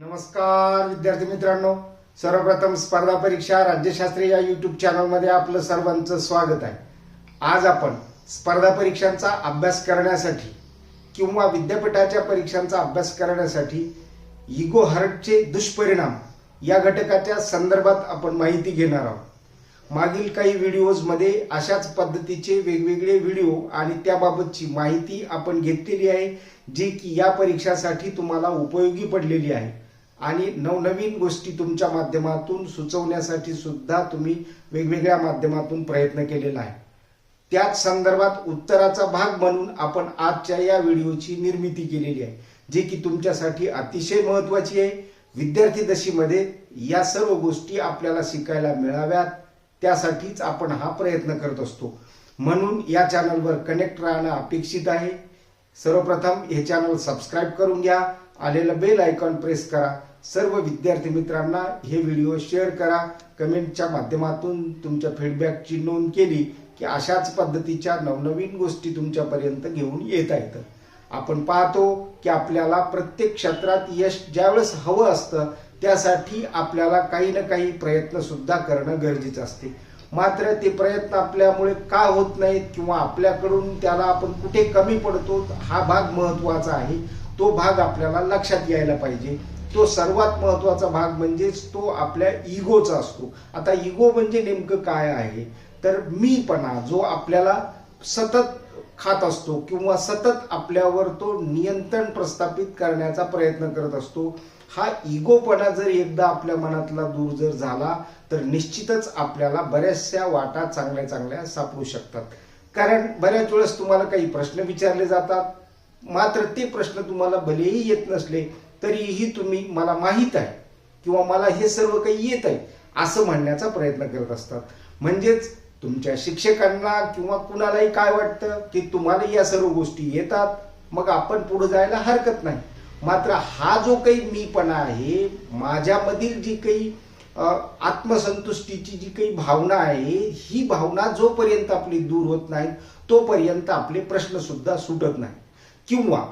नमस्कार विद्यार्थी मित्रांनो. सर्वप्रथम स्पर्धा परीक्षा राज्यशास्त्री या युट्यूब चॅनलमध्ये आपलं सर्वांचं स्वागत आहे. आज आपण स्पर्धा परीक्षांचा अभ्यास करण्यासाठी किंवा विद्यापीठाच्या परीक्षांचा अभ्यास करण्यासाठी इगो हर्टचे दुष्परिणाम या घटकाच्या संदर्भात आपण माहिती घेणार आहोत. मागील काही व्हिडिओजमध्ये अशाच पद्धतीचे वेगवेगळे व्हिडिओ आणि त्याबाबतची माहिती आपण घेतलेली आहे जी की या परीक्षासाठी तुम्हाला उपयोगी पडलेली आहे. आणि नवनवीन गोष्टी तुमच्या माध्यमातून सुचवण्यासाठी सुद्धा तुम्ही वेगवेगळ्या माध्यमातून प्रयत्न केलेला आहे. त्याच संदर्भात उत्तराचा भाग म्हणून आपण आजच्या या व्हिडिओची निर्मिती केलेली आहे जे की तुमच्यासाठी अतिशय महत्वाची आहे. विद्यार्थी दशीमध्ये या सर्व गोष्टी आपल्याला शिकायला मिळाव्यात त्यासाठीच आपण हा प्रयत्न करत असतो. म्हणून या चॅनलवर कनेक्ट राहणं अपेक्षित आहे. सर्वप्रथम हे चॅनल सबस्क्राईब करून घ्या आलेलं बेल आयकॉन प्रेस करा सर्व विद्यार्थी मित्रांना हे व्हिडिओ शेअर करा. कमेंटच्या माध्यमातून तुमच्या फीडबॅकची नोंद केली की अशाच पद्धतीच्या नवनवीन गोष्टी तुमच्यापर्यंत घेऊन येता आहेत. आपण पाहतो की आपल्याला प्रत्येक क्षेत्रात यश ज्यावेळेस हवं असतं त्यासाठी आपल्याला काही ना काही प्रयत्न सुद्धा करणं गरजेचं असते. मात्र ते प्रयत्न आपल्यामुळे का होत नाहीत किंवा आपल्याकडून त्याला आपण कुठे कमी पडतो हा भाग महत्त्वाचा आहे. तो भाग आपल्याला लक्षात यायला पाहिजे. तो सर्वात महत्त्वाचा भाग म्हणजेच तो आपल्या इगोचा असतो. आता इगो म्हणजे नेमकं काय आहे? तर मीपणा जो आपल्याला सतत खात असतो किंवा सतत आपल्यावर तो नियंत्रण प्रस्थापित करण्याचा प्रयत्न करत असतो हा इगोपणा जर एकदा आपल्या मनातला दूर जर झाला तर निश्चितच आपल्याला बऱ्याचशा वाटा चांगल्या चांगल्या सापडू शकतात. कारण बऱ्याच वेळेस तुम्हाला काही प्रश्न विचारले जातात मात्र ते प्रश्न तुम्हाला भलेही येत नसले तरीही तुम्ही मला माहीत आहे किंवा मला हे सर्व काही येत आहे असं म्हणण्याचा प्रयत्न करत असतात. म्हणजेच तुमच्या शिक्षकांना किंवा कुणालाही काय वाटतं की तुम्हाला या सर्व गोष्टी येतात मग आपण पुढे जायला हरकत नाही. मात्र हा जो काही मीपणा आहे माझ्यामधील जी काही आत्मसंतुष्टीची जी काही भावना आहे ही भावना जोपर्यंत आपली दूर होत नाही तोपर्यंत आपले प्रश्न सुद्धा सुटत नाही. किंवा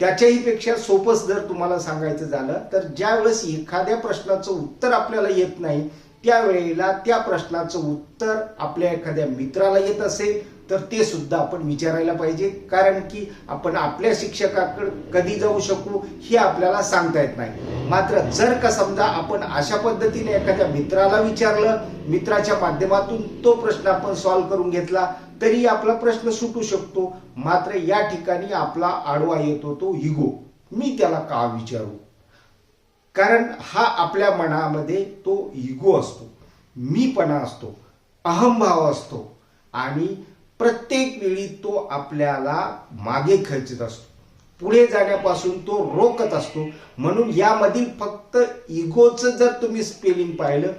त्याच्याही पेक्षा सोपंच जर तुम्हाला सांगायचं झालं तर ज्यावेळेस एखाद्या प्रश्नाचं उत्तर आपल्याला येत नाही त्यावेळेला त्या प्रश्नाचं उत्तर आपल्या एखाद्या मित्राला येत असेल तर ते सुद्धा आपण विचारायला पाहिजे. कारण की आपण आपल्या शिक्षकाकडे कधी जाऊ शकू हे आपल्याला सांगता येत नाही. मात्र जर का समजा आपण अशा पद्धतीने एखाद्या मित्राला विचारलं मित्राच्या माध्यमातून तो प्रश्न आपण सॉल्व्ह करून घेतला तरी आपला प्रश्न सुटू शकतो. मात्र या ठिकाणी आपला आडवा येतो तो इगो मी त्याला का विचारू? कारण हा आपल्या मनामध्ये तो इगो असतो. मीपणा असतो. अहंभाव असतो. आणि प्रत्येक वेळी तो आपल्याला मागे खेचत असतो. पुढे जाण्यापासून तो रोखत असतो. म्हणून यामधील फक्त इगोचं जर तुम्ही स्पेलिंग पाहिलं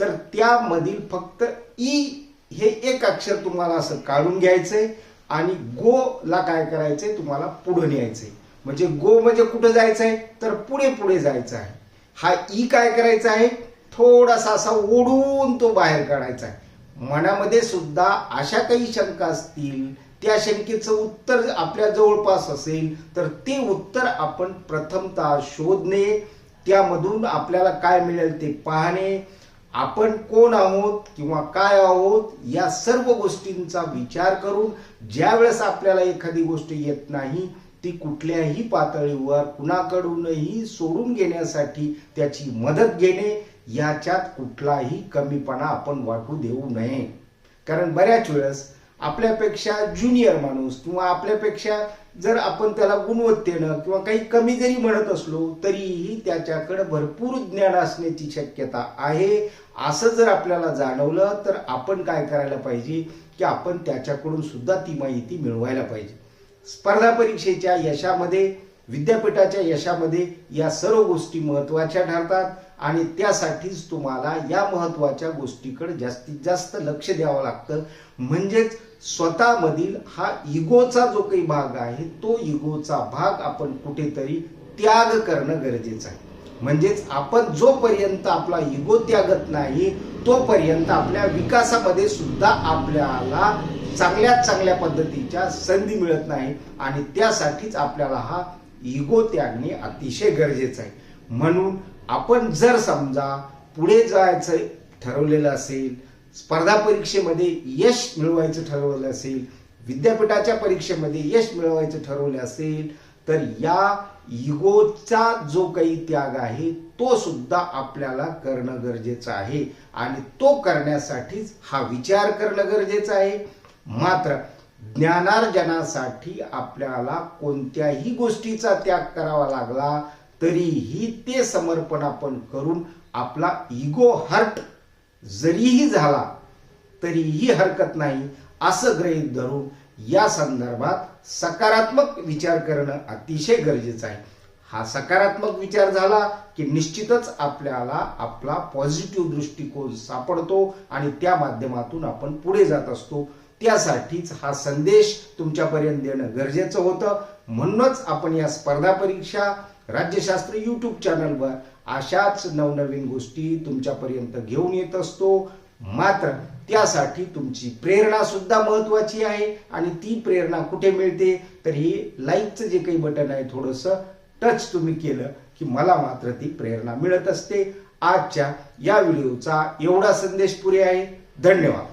तर त्यामधील फक्त ई हे एक अक्षर तुम्हाला असं काढून घ्यायचंय आणि गो ला काय करायचंय? तुम्हाला पुढे न्यायचंय. म्हणजे गो म्हणजे कुठं जायचंय? तर पुढे पुढे जायचं आहे. हा ई काय करायचा आहे? थोडासा असा ओढून तो बाहेर काढायचा आहे. मनामध्ये सुद्धा अशा काही शंका असतील त्या शंकेचं उत्तर आपल्या जवळपास असेल तर ते उत्तर आपण प्रथमतः शोधणे त्यामधून आपल्याला काय मिळेल ते पाहणे आपण कोण आहोत किंवा काय आहोत या सर्व गोष्टींचा विचार करून ज्या वेळेस आपल्याला एखादी गोष्ट येत नाही ती कुठल्याही पातळीवर कुणाकडूनही सोडून घेण्यासाठी त्याची मदत घेणे याच्यात कुठलाही कमीपणा आपण वाटू देऊ नये. कारण बऱ्याच वेळेस आपल्यापेक्षा ज्युनियर माणूस किंवा आपल्यापेक्षा जर आपण त्याला गुणवत्तेनं किंवा काही कमी जरी म्हणत असलो तरीही त्याच्याकडे भरपूर ज्ञान असण्याची शक्यता आहे. असं जर आपल्याला जाणवलं तर आपण काय करायला पाहिजे? की आपण त्याच्याकडून सुद्धा ती माहिती मिळवायला पाहिजे. स्पर्धा परीक्षेच्या यशामध्ये विद्यापीठाच्या यशामध्ये या सर्व गोष्टी महत्त्वाच्या ठरतात. आणि त्यासाठीच तुम्हाला या महत्त्वाच्या गोष्टीकडे जास्तीत जास्त लक्ष द्यावं लागतं. म्हणजेच स्वतःमधील हा इगोचा जो काही भाग आहे तो इगोचा भाग आपण कुठेतरी त्याग करणं गरजेचं आहे. म्हणजेच आपण जोपर्यंत आपला इगो त्यागत नाही तोपर्यंत आपल्या विकासामध्ये सुद्धा आपल्याला चांगल्यात चांगल्या पद्धतीच्या संधी मिळत नाही आणि त्यासाठीच आपल्याला हा इगो त्यागणे अतिशय गरजेचं आहे. म्हणून आपण जर समजा पुढे जायचं ठरवलेलं असेल स्पर्धा परीक्षेमध्ये यश मिळवायचं ठरवलं असेल विद्यापीठाच्या परीक्षेमध्ये यश मिळवायचं ठरवलं असेल तर या इगोचा जो काही त्याग आहे तो सुद्धा आपल्याला करणं गरजेचं आहे. आणि तो करण्यासाठीच हा विचार करणं गरजेचं आहे. मात्र ज्ञानार्जनासाठी आपल्याला कोणत्याही गोष्टीचा त्याग करावा लागला तरीही ते समर्पण आपण करून आपला इगो हर्ट जरीही झाला तरीही हरकत नाही असं गृहीत धरून या संदर्भात सकारात्मक विचार करणं अतिशय गरजेचं आहे. हा सकारात्मक विचार झाला की निश्चितच आपल्याला आपला पॉझिटिव्ह दृष्टिकोन सापडतो आणि त्या माध्यमातून आपण पुढे जात असतो. त्यासाठीच हा संदेश तुमच्यापर्यंत देणं गरजेचं होतं. म्हणूनच आपण या स्पर्धा परीक्षा राज्यशास्त्र युट्यूब चॅनलवर अशाच नवनवीन गोष्टी तुमच्यापर्यंत घेऊन येत असतो. मात्र त्यासाठी तुमची प्रेरणा सुद्धा महत्वाची आहे आणि ती प्रेरणा कुठे मिळते? तर हे लाईकचं जे काही बटन आहे थोडंसं टच तुम्ही केलं की मला मात्र ती प्रेरणा मिळत असते. आजच्या या व्हिडिओचा एवढा संदेश पुरे आहे. धन्यवाद.